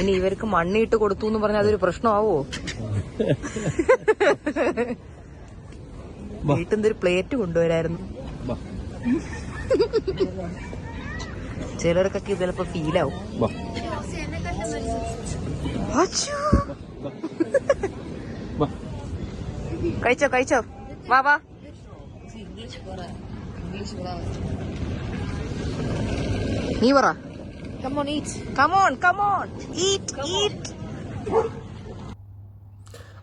ഇനി ഇവർക്ക് മണ്ണിട്ട് കൊടുത്തു എന്ന് പറഞ്ഞാൽ അതൊരു പ്രശ്നമാവോ? വീട്ടിൽ നിന്നൊരു പ്ലേറ്റ് കൊണ്ടുവരായിരുന്നു. ചിലർക്കൊക്കെ ഇത് ചിലപ്പോ ഫീലാവും. കഴിച്ചോ കഴിച്ചോ. വാ വാ. നീ പറ Come on, eat. Come on come on eat eat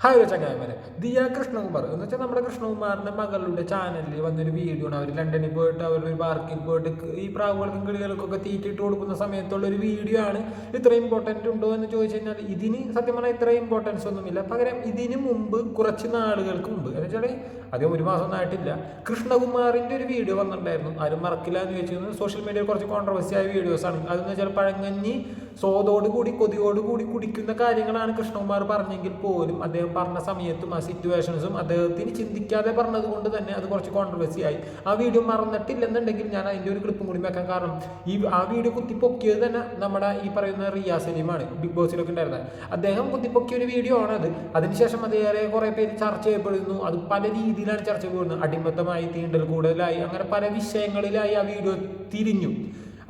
Hi ചങ്ങായിമാരെ ദിയ കൃഷ്ണകുമാർ. എന്ന് വെച്ചാൽ നമ്മുടെ കൃഷ്ണകുമാറിന്റെ മകളുടെ ചാനലിൽ വന്നൊരു വീഡിയോ ആണ് അവർ ലണ്ടനിൽ പോയിട്ട് അവർ ഒരു പാർക്കിൽ പോയിട്ട് ഈ പ്രാവുകൾക്കും കിളികൾക്കൊക്കെ തീറ്റിട്ട് കൊടുക്കുന്ന സമയത്തുള്ള ഒരു വീഡിയോ ആണ്. ഇത്ര ഇമ്പോർട്ടന്റ് ഉണ്ടോ എന്ന് ചോദിച്ചു കഴിഞ്ഞാൽ ഇതിന് സത്യം പറഞ്ഞാൽ ഇത്ര ഇമ്പോർട്ടൻസ് ഒന്നുമില്ല. പകരം ഇതിന് മുമ്പ് കുറച്ച് നാളുകൾക്ക് മുമ്പ് എന്ന് വെച്ചാൽ അധികം ഒരു മാസം ആയിട്ടില്ല. കൃഷ്ണകുമാറിന്റെ ഒരു വീഡിയോ വന്നിട്ടുണ്ടായിരുന്നു. ആരും മറക്കില്ല എന്ന് ചോദിച്ചു സോഷ്യൽ മീഡിയയിൽ കുറച്ച് കോൺട്രവേഴ്സി ആയ വീഡിയോസ് ആണ്. അതെന്ന് വെച്ചാൽ പഴങ്ങഞ്ഞി സ്വാദോട് കൂടി കൊതിയോട് കൂടി കുടിക്കുന്ന കാര്യങ്ങളാണ് കൃഷ്ണകുമാർ പറഞ്ഞെങ്കിൽ പോലും അദ്ദേഹം പറഞ്ഞ സമയത്തും ആ സിറ്റുവേഷൻസും അദ്ദേഹത്തിന് ചിന്തിക്കാതെ പറഞ്ഞത് കൊണ്ട് തന്നെ അത് കുറച്ച് കോൺട്രവേഴ്സി ആയി. ആ വീഡിയോ മറന്നിട്ടില്ലെന്നുണ്ടെങ്കിൽ ഞാൻ അതിന്റെ ഒരു ക്ലിപ്പും കൂടി വെക്കാൻ കാരണം ഈ ആ വീഡിയോ കുത്തിപ്പൊക്കിയത് തന്നെ നമ്മുടെ ഈ പറയുന്ന റിയാ സലീമാണ് ബിഗ് ബോസിലൊക്കെ ഉണ്ടായിരുന്നത്. അദ്ദേഹം കുത്തിപ്പൊക്കിയ ഒരു വീഡിയോ ആണ് അത് അതിനുശേഷം അതേറെ കുറേ പേര് ചർച്ച ചെയ്യപ്പെടുന്നു. അത് പല രീതിയിലാണ് ചർച്ച ചെയ്യപ്പെടുന്നത്. അടിമത്തമായി തീണ്ടൽ കൂടുതലായി അങ്ങനെ പല വിഷയങ്ങളിലായി ആ വീഡിയോ തിരിഞ്ഞു.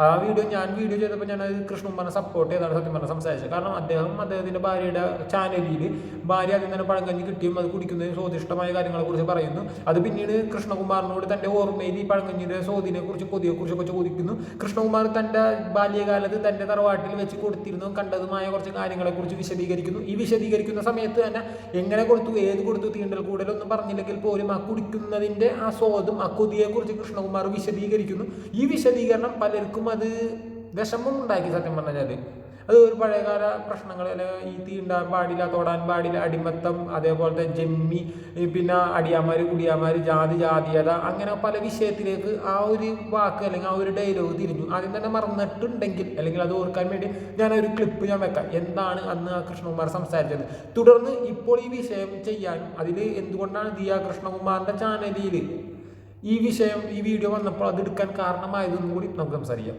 ആ വീഡിയോ ഞാൻ വീഡിയോ ചെയ്തപ്പോൾ ഞാൻ കൃഷ്ണകുമാറിനെ സപ്പോർട്ട് ചെയ്താണ് സത്യം പറഞ്ഞാൽ സംസാരിച്ചത്. കാരണം അദ്ദേഹം അദ്ദേഹത്തിന്റെ ഭാര്യയുടെ ചാനലിൽ ഭാര്യ അതിൽ തന്നെ പഴങ്കഞ്ഞി കിട്ടിയും അത് കുടിക്കുന്നതിന് സ്വാദിഷ്ടമായ കാര്യങ്ങളെക്കുറിച്ച് പറയുന്നു. അത് പിന്നീട് കൃഷ്ണകുമാറിനോട് തന്റെ ഓർമ്മയിൽ ഈ പഴങ്കഞ്ഞിയുടെ സ്വാധീനെ കുറിച്ച് കൊതിയെക്കുറിച്ചൊക്കെ ചോദിക്കുന്നു. കൃഷ്ണകുമാർ തന്റെ ബാല്യകാലത്ത് തന്റെ തറവാട്ടിൽ വെച്ച് കൊടുത്തിരുന്നു കണ്ടതുമായ കുറച്ച് കാര്യങ്ങളെക്കുറിച്ച് വിശദീകരിക്കുന്നു. ഈ വിശദീകരിക്കുന്ന സമയത്ത് തന്നെ എങ്ങനെ കൊടുത്തു ഏത് കൊടുത്തു തീണ്ടൽ കൂടുതലൊന്നും പറഞ്ഞില്ലെങ്കിൽ പോലും ആ കുടിക്കുന്നതിന്റെ ആ സ്വാദും ആ കൊതിയെക്കുറിച്ച് കൃഷ്ണകുമാർ വിശദീകരിക്കുന്നു. ഈ വിശദീകരണം പലർക്കും അത് വിഷമം ഉണ്ടാക്കി സത്യം പറഞ്ഞാൽ അത് ഒരു പഴയകാല പ്രശ്നങ്ങൾ അല്ലെങ്കിൽ ഈ തീണ്ടാൻ പാടില്ല തൊടാൻ പാടില്ല അടിമത്തം അതേപോലത്തെ ജമ്മി പിന്നെ അടിയാമാര് കുടിയാമാര് ജാതി ജാതീയത അങ്ങനെ പല വിഷയത്തിലേക്ക് ആ ഒരു വാക്ക് അല്ലെങ്കിൽ ആ ഒരു ഡയലോഗ് തിരിഞ്ഞു. ആദ്യം തന്നെ മറന്നിട്ടുണ്ടെങ്കിൽ അല്ലെങ്കിൽ അത് ഓർക്കാൻ വേണ്ടി ഞാൻ ഒരു ക്ലിപ്പ് ഞാൻ വെക്കാം. എന്താണ് അന്ന് ആ കൃഷ്ണകുമാർ സംസാരിച്ചത്? തുടർന്ന് ഇപ്പോൾ ഈ വിഷയം ചെയ്യാനും അതിൽ എന്തുകൊണ്ടാണ് ദിയ കൃഷ്ണകുമാറിന്റെ ചാനലിൽ ഈ വിഷയം ഈ വീഡിയോ വന്നപ്പോൾ അത് എടുക്കാൻ കാരണമായതെന്നും കൂടി നമുക്ക് സംസാരിക്കാം.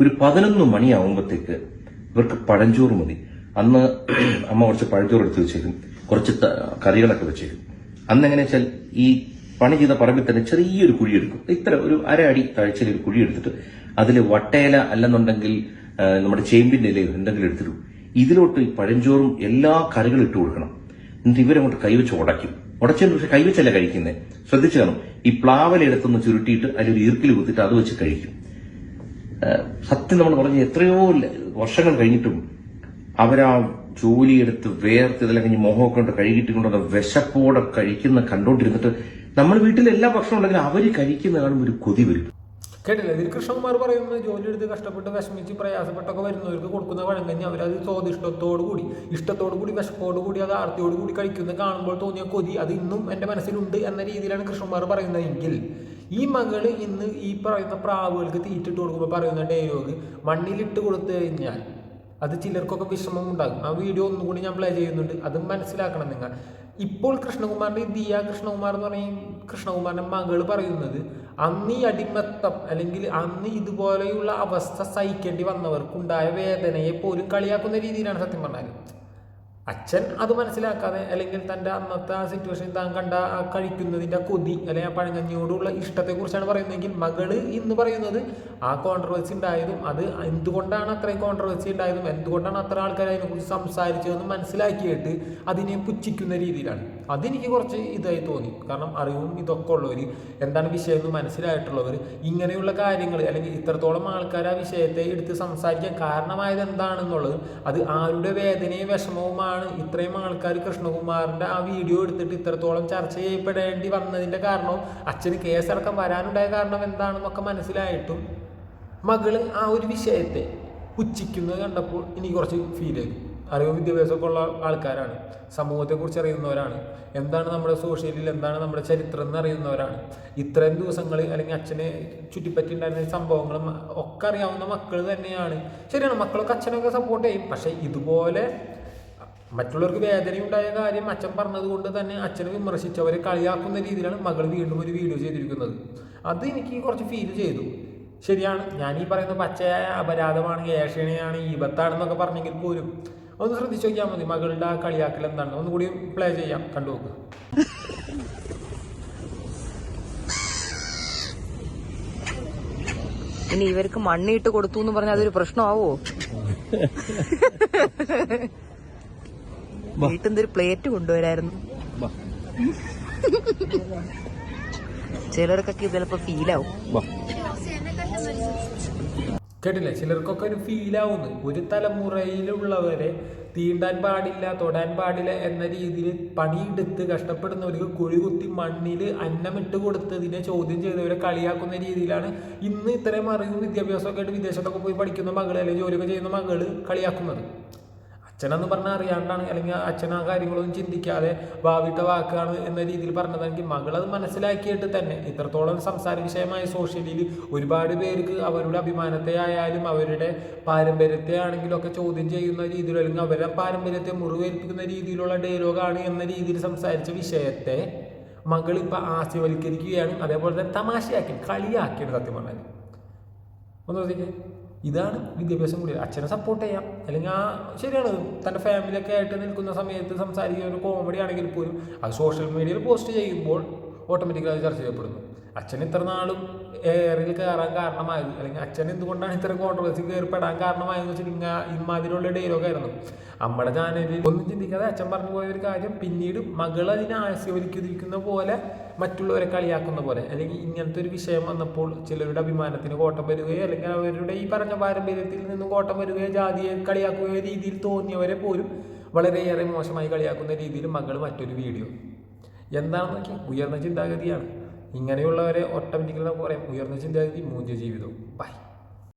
ഒരു പതിനൊന്ന് മണിയാവുമ്പോഴത്തേക്ക് ഇവർക്ക് പഴഞ്ചോറ് മതി. അന്ന് അമ്മ കുറച്ച് പഴഞ്ചോറ് എടുത്ത് വെച്ചേക്കും. കുറച്ച് കറികളൊക്കെ വെച്ചേക്കും. അന്ന് എങ്ങനെ വെച്ചാൽ ഈ പണി ചെയ്ത പറമ്പിൽ തന്നെ ചെറിയൊരു കുഴി എടുക്കും. ഇത്ര ഒരു അര അടി താഴ്ചയിൽ ഒരു കുഴി എടുത്തിട്ട് അതിൽ വട്ടയില അല്ലെന്നുണ്ടെങ്കിൽ നമ്മുടെ ചേമ്പിന്റെ ഇലയോ എന്തെങ്കിലും എടുത്തിടും. ഇതിലോട്ട് ഈ പഴഞ്ചോറും എല്ലാ കറികളും ഇട്ട് കൊടുക്കണം. എന്നിട്ട് ഇവരങ്ങോട്ട് കൈവച്ച് ഉടയ്ക്കും. ഉടച്ചതിന് പക്ഷെ കൈവച്ചല്ല കഴിക്കുന്നത് ശ്രദ്ധിച്ചു കാണും. ഈ പ്ലാവലെടുത്തൊന്ന് ചുരുട്ടിയിട്ട് അതിലൊരു ഈർക്കിൽ കുത്തിയിട്ട് അത് വെച്ച് കഴിക്കും. സത്യം നമ്മൾ പറഞ്ഞ എത്രയോ വർഷങ്ങൾ കഴിഞ്ഞിട്ടും അവരാ ജോലിയെടുത്ത് വേർത്ത് ഇതെല്ലാം കഴിഞ്ഞ് മുഖമൊക്കെ കൊണ്ട് കഴുകിയിട്ട് കൊണ്ടുവന്ന വിശപ്പോടെ കഴിക്കുന്ന കണ്ടോണ്ടിരുന്നിട്ട് നമ്മൾ വീട്ടിൽ എല്ലാ ഭക്ഷണം ഉണ്ടെങ്കിലും അവർ കഴിക്കുന്ന കാണുമ്പോൾ ഒരു കൊതി വരും. കേട്ടില്ല? ഇതിൽ കൃഷ്ണകുമാർ പറയുന്നത് ജോലി എടുത്ത് കഷ്ടപ്പെട്ട് വിഷമിച്ച് പ്രയാസപ്പെട്ടൊക്കെ വരുന്നവർക്ക് കൊടുക്കുന്ന വഴങ്ങഞ്ഞ് അവരത് സ്വാദിഷ്ടത്തോടു കൂടി ഇഷ്ടത്തോടു കൂടി വിശപ്പോടു കൂടി അത് ആർത്തിയോട് കൂടി കഴിക്കുന്നത് കാണുമ്പോൾ തോന്നിയ കൊതി അത് ഇന്നും എന്റെ മനസ്സിലുണ്ട് എന്ന രീതിയിലാണ് കൃഷ്ണകുമാർ പറയുന്നതെങ്കിൽ ഈ മകൾ ഇന്ന് ഈ പറയുന്ന പ്രാവുകൾക്ക് തീറ്റിട്ട് കൊടുക്കുമ്പോൾ പറയുന്ന ഡയലോഗ് മണ്ണിലിട്ട് കൊടുത്തു കഴിഞ്ഞാൽ അത് ചിലർക്കൊക്കെ വിഷമം ഉണ്ടാകും. ആ വീഡിയോ ഒന്നും കൂടി ഞാൻ പ്ലേ ചെയ്യുന്നുണ്ട് അത് മനസ്സിലാക്കണം നിങ്ങൾ. ഇപ്പോൾ കൃഷ്ണകുമാറിന്റെ ദിയ കൃഷ്ണകുമാർ എന്ന് പറയും കൃഷ്ണകുമാറിന്റെ മകൾ പറയുന്നത് അന്ന് ഈ അടിമത്തം അല്ലെങ്കിൽ അന്ന് ഇതുപോലെയുള്ള അവസ്ഥ സഹിക്കേണ്ടി വന്നവർക്കുണ്ടായ വേദനയെ പോലും കളിയാക്കുന്ന രീതിയിലാണ് സത്യം പറഞ്ഞാൽ അച്ഛൻ അത് മനസ്സിലാക്കാതെ അല്ലെങ്കിൽ തന്റെ അന്നത്തെ ആ സിറ്റുവേഷൻ താൻ കണ്ട ആ കഴിക്കുന്നതിന്റെ കൊതി അല്ലെങ്കിൽ ആ പഴങ്കഞ്ഞിയോടുള്ള ഇഷ്ടത്തെക്കുറിച്ചാണ് പറയുന്നതെങ്കിൽ മകൾ ഇന്ന് പറയുന്നത് ആ കോൺട്രവേഴ്സി ഉണ്ടായതും അത് എന്തുകൊണ്ടാണ് അത്രയും കോൺട്രവേഴ്സി ഉണ്ടായതും എന്തുകൊണ്ടാണ് അത്ര ആൾക്കാർ അതിനെക്കുറിച്ച് സംസാരിച്ചതെന്ന് മനസ്സിലാക്കിയിട്ട് അതിനെ പുച്ഛിക്കുന്ന രീതിയിലാണ്. അതെനിക്ക് കുറച്ച് ഇതായി തോന്നി. കാരണം അറിവും ഇതൊക്കെ ഉള്ളവർ എന്താണ് വിഷയം എന്ന് മനസ്സിലായിട്ടുള്ളവർ ഇങ്ങനെയുള്ള കാര്യങ്ങൾ അല്ലെങ്കിൽ ഇത്രത്തോളം ആൾക്കാർ ആ വിഷയത്തെ എടുത്ത് സംസാരിക്കാൻ കാരണമായത് എന്താണെന്നുള്ളത് അത് ആരുടെ വേദനയും വിഷമവുമാണ് ഇത്രയും ആൾക്കാർ കൃഷ്ണകുമാറിന്റെ ആ വീഡിയോ എടുത്തിട്ട് ഇത്രത്തോളം ചർച്ച ചെയ്യപ്പെടേണ്ടി വന്നതിന്റെ കാരണവും അച്ഛന് കേസടക്കം വരാനുണ്ടായ കാരണം എന്താണെന്നൊക്കെ മനസ്സിലായിട്ടും മകൾ ആ ഒരു വിഷയത്തെ പുച്ഛിക്കുന്നത് കണ്ടപ്പോൾ എനിക്ക് കുറച്ച് ഫീൽ ചെയ്തു. അറിവ് വിദ്യാഭ്യാസമൊക്കെ ഉള്ള ആൾക്കാരാണ്. സമൂഹത്തെക്കുറിച്ച് അറിയുന്നവരാണ്. എന്താണ് നമ്മുടെ സോഷ്യലിൽ എന്താണ് നമ്മുടെ ചരിത്രം എന്ന് അറിയുന്നവരാണ്. ഇത്രയും ദിവസങ്ങൾ അല്ലെങ്കിൽ അച്ഛനെ ചുറ്റിപ്പറ്റി ഉണ്ടായിരുന്ന സംഭവങ്ങളും ഒക്കെ അറിയാവുന്ന മക്കൾ തന്നെയാണ്. ശരിയാണ് മക്കളൊക്കെ അച്ഛനൊക്കെ സപ്പോർട്ട് ചെയ്യും. പക്ഷേ ഇതുപോലെ മറ്റുള്ളവർക്ക് വേദനയുണ്ടായ കാര്യം അച്ഛൻ പറഞ്ഞത് കൊണ്ട് തന്നെ അച്ഛനെ വിമർശിച്ചവരെ കളിയാക്കുന്ന രീതിയിലാണ് മകൾ വീണ്ടും ഒരു വീഡിയോ ചെയ്തിരിക്കുന്നത്. അത് എനിക്ക് കുറച്ച് ഫീൽ ചെയ്തു. ശരിയാണ് ഞാൻ ഈ പറയുന്ന പച്ചയായ അപരാധമാണ് ഏഷണിയാണ് ഈപത്താണെന്നൊക്കെ പറഞ്ഞെങ്കിൽ പോലും ഒന്ന് ശ്രദ്ധിച്ചു നോക്കിയാൽ മതി മകളുടെ ആ കളിയാക്കൽ എന്താണ്. ഒന്നുകൂടി പ്ലേ ചെയ്യാം കണ്ടു നോക്ക്. ഇനി ഇവർക്ക് മണ്ണിട്ട് കൊടുത്തു എന്ന് പറഞ്ഞാൽ അതൊരു പ്രശ്നമാവോ? വീട്ടിൽ നിന്ന് ഒരു പ്ലേറ്റ് കൊണ്ടുവരായിരുന്നു. ചിലർക്കൊക്കെ ചിലപ്പോ ഫീലാവും കേട്ടില്ലേ? ചിലർക്കൊക്കെ ഒരു ഫീലാവുന്നു ഒരു തലമുറയിലുള്ളവരെ തീണ്ടാൻ പാടില്ല തൊടാൻ പാടില്ല എന്ന രീതിയിൽ പണിയെടുത്ത് കഷ്ടപ്പെടുന്നവർക്ക് കുഴികുത്തി മണ്ണിൽ അന്നമിട്ട് കൊടുത്തതിനെ ചോദ്യം ചെയ്തവരെ കളിയാക്കുന്ന രീതിയിലാണ് ഇന്ന് ഇത്രയും അറിവും വിദ്യാഭ്യാസമൊക്കെ ആയിട്ട് വിദേശത്തൊക്കെ പോയി പഠിക്കുന്ന മകൾ അല്ലെങ്കിൽ ജോലിയൊക്കെ ചെയ്യുന്ന മകൾ കളിയാക്കുന്നത്. അച്ഛനെന്ന് പറഞ്ഞാൽ അറിയാണ്ടാണ്. അല്ലെങ്കിൽ അച്ഛനാ കാര്യങ്ങളൊന്നും ചിന്തിക്കാതെ ഭാവിയുടെ വാക്കാണ് എന്ന രീതിയിൽ പറഞ്ഞതെങ്കിൽ മകളത് മനസ്സിലാക്കിയിട്ട് തന്നെ ഇത്രത്തോളം സംസാര വിഷയമായ സോഷ്യലിൽ ഒരുപാട് പേർക്ക് അവരുടെ അഭിമാനത്തെ ആയാലും അവരുടെ പാരമ്പര്യത്തെ ആണെങ്കിലും ഒക്കെ ചോദ്യം ചെയ്യുന്ന രീതിയിൽ അല്ലെങ്കിൽ അവരുടെ പാരമ്പര്യത്തെ മുറിവേൽപ്പിക്കുന്ന രീതിയിലുള്ള ഡയലോഗാണ് എന്ന രീതിയിൽ സംസാരിച്ച വിഷയത്തെ മകൾ ഇപ്പം ആസ്യവൽക്കരിക്കുകയാണ്. അതേപോലെ തന്നെ തമാശയാക്കി കളിയാക്കിയാണ് സത്യം പറഞ്ഞാൽ ഒന്ന് ശ്രദ്ധിക്കേ ഇതാണ് വിദ്യാഭ്യാസം കൂടി അച്ഛനെ സപ്പോർട്ട് ചെയ്യാം. അല്ലെങ്കിൽ ആ ശരിയാണ്. തന്റെ ഫാമിലിയൊക്കെ ആയിട്ട് നിൽക്കുന്ന സമയത്ത് സംസാരിക്കുന്ന ഒരു കോമഡി ആണെങ്കിൽ പോലും അത് സോഷ്യൽ മീഡിയയിൽ പോസ്റ്റ് ചെയ്യുമ്പോൾ ഓട്ടോമാറ്റിക്കലി ചർച്ച ചെയ്യപ്പെടുന്നു. അച്ഛൻ ഇത്ര നാളും എയറിൽ കയറാൻ കാരണമായത്. അല്ലെങ്കിൽ അച്ഛൻ എന്തുകൊണ്ടാണ് ഇത്ര കോൺട്രവേഴ്സി കയറിപ്പെടാൻ കാരണമായെന്ന് വെച്ചിട്ടുണ്ടെങ്കിൽ ഇമാതിരിയുള്ള ഡയലോഗ് ആയിരുന്നു. അമ്മയുടെ ചാനലിൽ ഒന്നും ചിന്തിക്കാതെ അച്ഛൻ പറഞ്ഞു പോയ ഒരു കാര്യം പിന്നീട് മകൾ അതിനെ ആസ്യവലിക്കുന്ന പോലെ മറ്റുള്ളവരെ കളിയാക്കുന്ന പോലെ അല്ലെങ്കിൽ ഇങ്ങനത്തെ ഒരു വിഷയം വന്നപ്പോൾ ചിലരുടെ അഭിമാനത്തിന് കോട്ടം വരികയോ അല്ലെങ്കിൽ അവരുടെ ഈ പറഞ്ഞ പാരമ്പര്യത്തിൽ നിന്നും കോട്ടം വരികയോ ജാതിയെ കളിയാക്കുകയോ രീതിയിൽ തോന്നിയവരെ പോലും വളരെയേറെ മോശമായി കളിയാക്കുന്ന രീതിയിൽ മകൾ മറ്റൊരു വീഡിയോ. എന്താണെന്ന് വെച്ചാൽ ഉയർന്ന ചിന്താഗതിയാണ്. ഇങ്ങനെയുള്ളവരെ ഓട്ടോമാറ്റിക്കലി നമുക്ക് പറയാം. ഉയർന്ന ചിന്താഗതി മൂഞ്ച ജീവിതവും